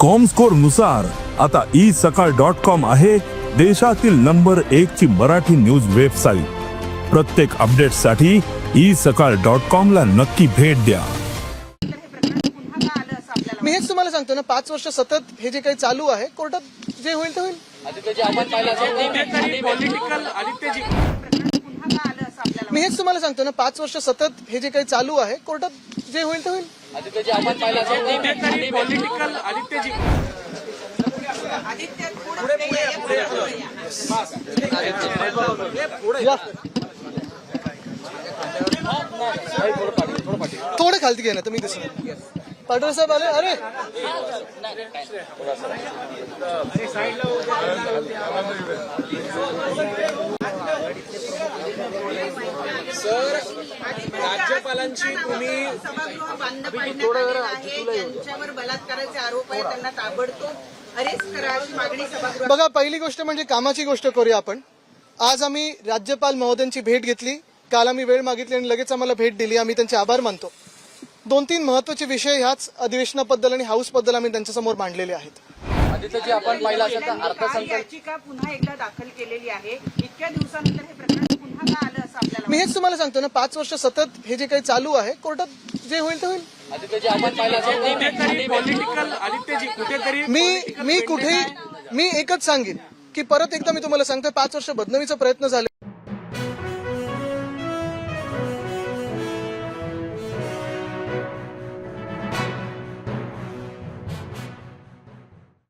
कॉमस्कोरनुसार आता ई सकाळ dot com आहे देशातील नंबर एक ची मराठी न्यूज वेबसाईट प्रत्येक अपडेटसाठी ई सकाळ डॉट कॉम ला नक्की भेट द्या. मी हेच तुम्हाला सांगतो ना पाच वर्ष सतत हे जे काही चालू आहे कोर्टात जे होईल ते होईल. मी हेच तुम्हाला सांगतो ना पाच वर्ष सतत हे जे काही चालू आहे कोर्टात जे होईल ते होईल. आदित्य पुढे पुढे या, पुढे पुढे या. या. थोडं खालती घे ना मी दिसत पाटोळे साहेब आले अरे! राज्यपालांची तुम्ही सभागृह बंद पाडण्यात आलेलं आहे ज्यांच्यावर बलात्काराचे आरोप आहे त्यांना ताबडतोब अरेस्ट करा अशी मागणी सभागृह बघा पहिली गोष्ट म्हणजे कामाची गोष्ट करूया आपण. आज आम्ही राज्यपाल महोदयांची भेट घेतली. काल आम्ही वेळ मागितली आणि लगेच आम्हाला भेट दिली. आम्ही त्यांचे आभार मानतो. दोन तीन महत्त्वाचे विषय ह्याच अधिवेशनाबद्दल आणि हाऊसबद्दल आम्ही त्यांच्यासमोर मांडलेले आहेत. आपण पाहिलं असेल तर काल अर्थसंकल्प याचिका पुन्हा एकदा दाखल केलेली आहे. इतक्या दिवसानंतर हे प्रकरण पुन्हा का आलं असं आपल्याला मी हेच तुम्हाला सांगतो ना पाच वर्ष सतत हे जे काही चालू आहे कोर्टात जे होईल ते होईल. मी मी कुठेही मी एकच सांगेन की परत एकदा मी तुम्हाला सांगतो पाच वर्ष बदनामीचा प्रयत्न झाले